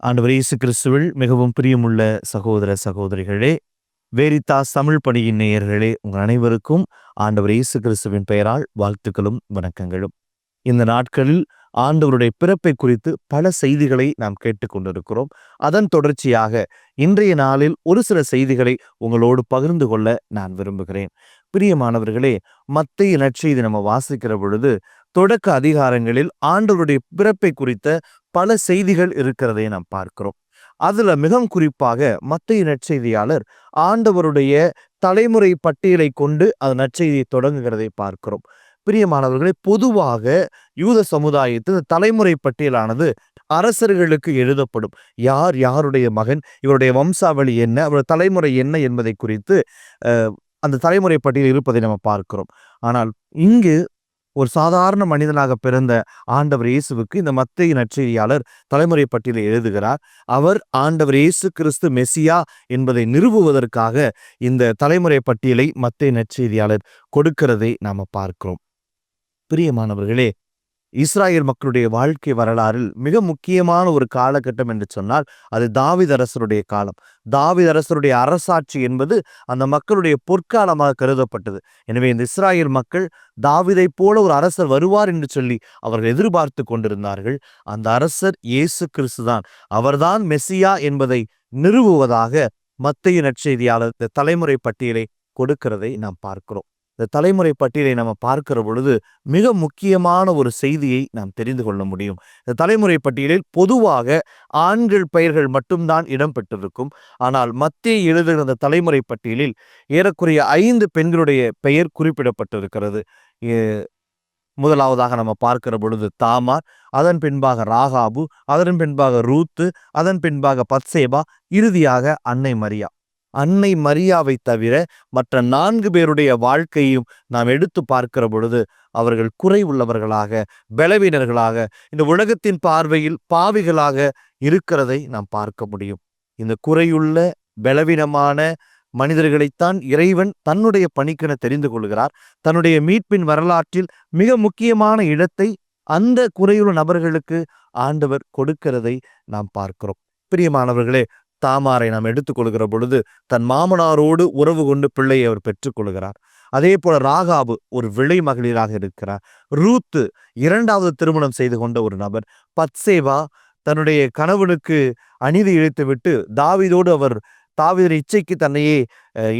ஆண்டவர் இயேசு கிறிஸ்துவில் மிகவும் பிரியமுள்ள சகோதர சகோதரிகளே வேரித்தாஸ் தமிழ் பணியின் நேயர்களே உங்கள் அனைவருக்கும் ஆண்டவர் இயேசு கிறிஸ்துவின் பெயரால் வாழ்த்துக்களும் வணக்கங்களும். இந்த நாட்களில் ஆண்டவருடைய பிறப்பை குறித்து பல செய்திகளை நாம் கேட்டுக்கொண்டிருக்கிறோம் அதன் தொடர்ச்சியாக இன்றைய நாளில் ஒரு சில செய்திகளை உங்களோடு பகிர்ந்து கொள்ள நான் விரும்புகிறேன். பிரியமானவர்களே மத்திய நற்செய்தி நம்ம வாசிக்கிற பொழுது தொடக்க அதிகாரங்களில் ஆண்டவருடைய பிறப்பை குறித்த பல செய்திகள் இருக்கிறதை நாம் பார்க்கிறோம். அதுல மிகவும் குறிப்பாக மத்திய நற்செய்தியாளர் ஆண்டவருடைய தலைமுறை பட்டியலை கொண்டு அது நற்செய்தியை தொடங்குகிறதை பார்க்கிறோம். பிரியமானவர்களே பொதுவாக யூத சமுதாயத்தில் தலைமுறை பட்டியலானது அரசர்களுக்கு எழுதப்படும். யார் யாருடைய மகன் இவருடைய வம்சாவளி என்ன அவருடைய தலைமுறை என்ன என்பதை குறித்து அந்த தலைமுறை பட்டியல் இருப்பதை நம்ம பார்க்கிறோம். ஆனால் இங்கு ஒரு சாதாரண மனிதனாக பிறந்த ஆண்டவர் இயேசுவுக்கு இந்த மத்திய நற்செய்தியாளர் தலைமுறை பட்டியலை எழுதுகிறார். அவர் ஆண்டவர் இயேசு கிறிஸ்து மெசியா என்பதை நிறுவுவதற்காக இந்த தலைமுறை பட்டியலை மத்திய நற்செய்தியாளர் கொடுக்கிறதை நாம பார்க்கிறோம். பிரியமானவர்களே இஸ்ராயல் மக்களுடைய வாழ்க்கை வரலாறில் மிக முக்கியமான ஒரு காலகட்டம் என்று சொன்னால் அது தாவித அரசருடைய காலம். தாவித அரசருடைய அரசாட்சி என்பது அந்த மக்களுடைய பொற்காலமாக கருதப்பட்டது. எனவே இந்த இஸ்ராயல் மக்கள் தாவிதை போல ஒரு அரசர் வருவார் என்று சொல்லி அவர்கள் எதிர்பார்த்து கொண்டிருந்தார்கள். அந்த அரசர் இயேசு கிறிஸ்து தான். அவர்தான் மெஸ்ஸியா என்பதை நிறுவுவதாக மத்திய நற்செய்தியாளர் தலைமுறை பட்டியலை கொடுக்கிறதை நாம் பார்க்கிறோம். இந்த தலைமுறை பட்டியலை நம்ம பார்க்கிற பொழுது மிக முக்கியமான ஒரு செய்தியை நாம் தெரிந்து கொள்ள முடியும். இந்த தலைமுறை பட்டியலில் பொதுவாக ஆண்கள் பெயர்கள் மட்டும்தான் இடம்பெற்றிருக்கும் ஆனால் மத்திய எழுதுகிற அந்த தலைமுறை பட்டியலில் ஏறக்குறைய ஐந்து பெண்களுடைய பெயர் குறிப்பிடப்பட்டிருக்கிறது. முதலாவதாக நம்ம பார்க்கிற பொழுது தாமார் அதன் பின்பாக ராகாபு அதன் பின்பாக ரூத்து அதன் பின்பாக பத்சேபா இறுதியாக அன்னை மரியா. அன்னை மரியாவை தவிர மற்ற நான்கு பேருடைய வாழ்க்கையும் நாம் எடுத்து பார்க்கிற பொழுது அவர்கள் குறை உள்ளவர்களாக பலவீனர்களாக இந்த உலகத்தின் பார்வையில் பாவிகளாக இருக்கிறதை நாம் பார்க்க முடியும். இந்த குறையுள்ள பலவீனமான மனிதர்களைத்தான் இறைவன் தன்னுடைய பணிக்கென தெரிந்து கொள்கிறார். தன்னுடைய மீட்பின் வரலாற்றில் மிக முக்கியமான இடத்தை அந்த குறையுள்ள நபர்களுக்கு ஆண்டவர் கொடுக்கிறதை நாம் பார்க்கிறோம். பிரியமானவர்களே தாமாரை நாம் எடுத்துக்கொள்கிற பொழுது தன் மாமனாரோடு உறவு கொண்டு பிள்ளையை அவர் பெற்றுக்கொள்கிறார். அதே போல ராகாபு ஒரு விளை மகளிராக இருக்கிறார். ரூத்து இரண்டாவது திருமணம் செய்து கொண்ட ஒரு நபர். பத்சேவா தன்னுடைய கணவனுக்கு அநீதி இழைத்து விட்டு தாவிதோடு அவர் தாவிதர் இச்சைக்கு தன்னையே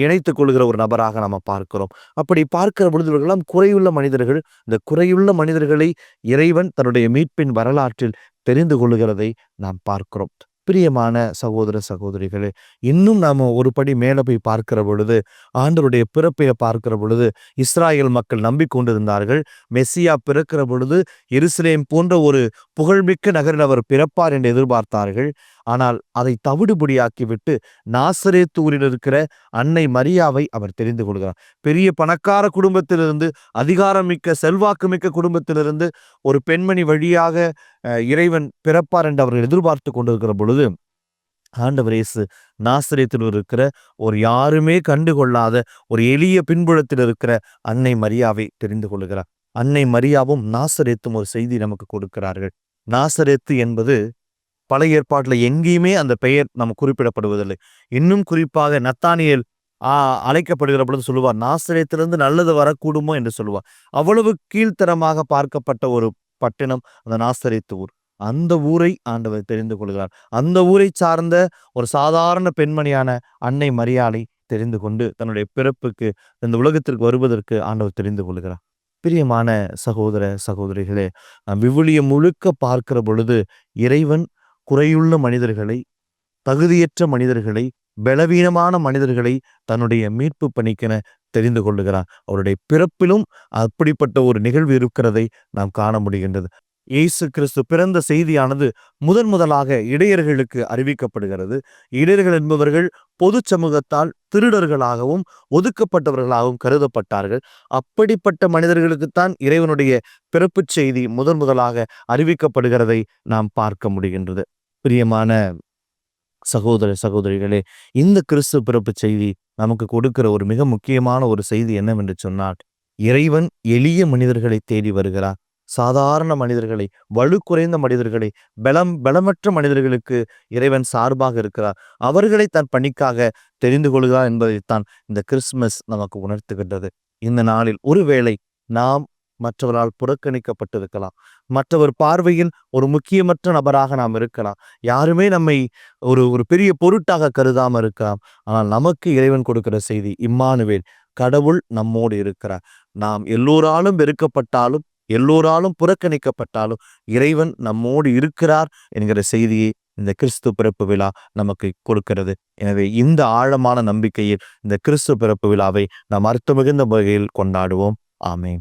இணைத்துக் கொள்கிற ஒரு நபராக நாம் பார்க்கிறோம். அப்படி பார்க்கிற பொழுது இவர்களெல்லாம் குறையுள்ள மனிதர்கள். இந்த குறையுள்ள மனிதர்களை இறைவன் தன்னுடைய மீட்பின் வரலாற்றில் தெரிந்து கொள்கிறதை நாம் பார்க்கிறோம். பிரியமான சகோதர சகோதரிகளே இன்னும் நாம ஒரு படி மேலே போய் பார்க்கிற பொழுது ஆண்டருடைய பிறப்பை பார்க்கிற பொழுது இஸ்ராயல் மக்கள் நம்பிக்கொண்டிருந்தார்கள். மெஸ்ஸியா பிறக்கிற பொழுது எருசலேம் போன்ற ஒரு புகழ்மிக்க நகரில் அவர் பிறப்பார் என்று எதிர்பார்த்தார்கள். ஆனால் அதை தவிடுபடியாக்கிவிட்டு நாசரேத்தூரில் இருக்கிற அன்னை மரியாவை அவர் தெரிந்து கொள்கிறார். பெரிய பணக்கார குடும்பத்திலிருந்து அதிகாரமிக்க செல்வாக்குமிக்க குடும்பத்திலிருந்து ஒரு பெண்மணி வழியாக இறைவன் பிறப்பார் என்று அவர்கள் எதிர்பார்த்து கொண்டிருக்கிற பொழுது ஆண்டவர் இயேசு நாசிரியத்தில் இருக்கிற ஒரு யாருமே கண்டுகொள்ளாத ஒரு எளிய பின்புலத்தில் இருக்கிற அன்னை மரியாவை தெரிந்து கொள்கிறார். அன்னை மரியாவும் நாசரேத்தும் ஒரு செய்தி நமக்கு கொடுக்கிறார்கள். நாசரேத்து என்பது பல ஏற்பாட்டில் எங்கேயுமே அந்த பெயர் நம்ம குறிப்பிடப்படுவதில்லை. இன்னும் குறிப்பாக நத்தானியல் அழைக்கப்படுகிற பொழுது சொல்லுவார் நாசிரியத்திலிருந்து நல்லது வரக்கூடுமோ? என்று சொல்லுவார். அவ்வளவு கீழ்த்தரமாக பார்க்கப்பட்ட ஒரு பட்டினம் அந்த நாசரித்து ஊர். அந்த ஊரை ஆண்டவர் தெரிந்து கொள்கிறார். அந்த ஊரை சார்ந்த ஒரு சாதாரண பெண்மணியான அன்னை மரியாதை தெரிந்து கொண்டு தன்னுடைய பிறப்புக்கு இந்த உலகத்திற்கு வருவதற்கு ஆண்டவர் தெரிந்து கொள்கிறார். பிரியமான சகோதர சகோதரிகளே விவிலியம் முழுக்க பார்க்கிற பொழுது இறைவன் குறையுள்ள மனிதர்களை தகுதியற்ற மனிதர்களை பலவீனமான மனிதர்களை தன்னுடைய மீட்பு பணிக்கென தெரிந்து கொள்ளுகிறார். அவருடைய பிறப்பிலும் அப்படிப்பட்ட ஒரு நிகழ்வு இருக்கிறதை நாம் காண முடிகின்றது. இயேசு கிறிஸ்து பிறந்த செய்தியானது முதன் முதலாக இடையர்களுக்கு அறிவிக்கப்படுகிறது. இடையர்கள் என்பவர்கள் பொது சமூகத்தால் திருடர்களாகவும் ஒதுக்கப்பட்டவர்களாகவும் கருதப்பட்டார்கள். அப்படிப்பட்ட மனிதர்களுக்குத்தான் இறைவனுடைய பிறப்புச் செய்தி முதன் முதலாக அறிவிக்கப்படுகிறதை நாம் பார்க்க முடிகின்றது. பிரியமான சகோதர சகோதரிகளே இந்த கிறிஸ்து பிறப்பு செய்தி நமக்கு கொடுக்கிற ஒரு மிக முக்கியமான ஒரு செய்தி என்னவென்று சொன்னால் இறைவன் எளிய மனிதர்களை தேடி வருகிறார். சாதாரண மனிதர்களை வலு குறைந்த மனிதர்களை பலம் பலமற்ற மனிதர்களுக்கு இறைவன் சார்பாக இருக்கிறார். அவர்களை தன் பணிக்காக தெரிந்து கொள்கிறார் என்பதைத்தான் இந்த கிறிஸ்துமஸ் நமக்கு உணர்த்துகின்றது. இந்த நாளில் ஒருவேளை நாம் மற்றவரால் புறக்கணிக்கப்பட்டிருக்கலாம். மற்றவர் பார்வையில் ஒரு முக்கியமற்ற நபராக நாம் இருக்கலாம். யாருமே நம்மை ஒரு ஒரு பெரிய பொருட்டாக கருதாமல் இருக்கலாம். ஆனால் நமக்கு இறைவன் கொடுக்கிற செய்தி இம்மானுவேல் கடவுள் நம்மோடு இருக்கிறார். நாம் எல்லோராலும் வெறுக்கப்பட்டாலும் எல்லோராலும் புறக்கணிக்கப்பட்டாலும் இறைவன் நம்மோடு இருக்கிறார் என்கிற செய்தியை இந்த கிறிஸ்து பிறப்பு விழா நமக்கு கொடுக்கிறது. எனவே இந்த ஆழமான நம்பிக்கையில் இந்த கிறிஸ்து பிறப்பு விழாவை நாம் அர்த்தமிகுந்த வகையில் கொண்டாடுவோம். ஆமேன்.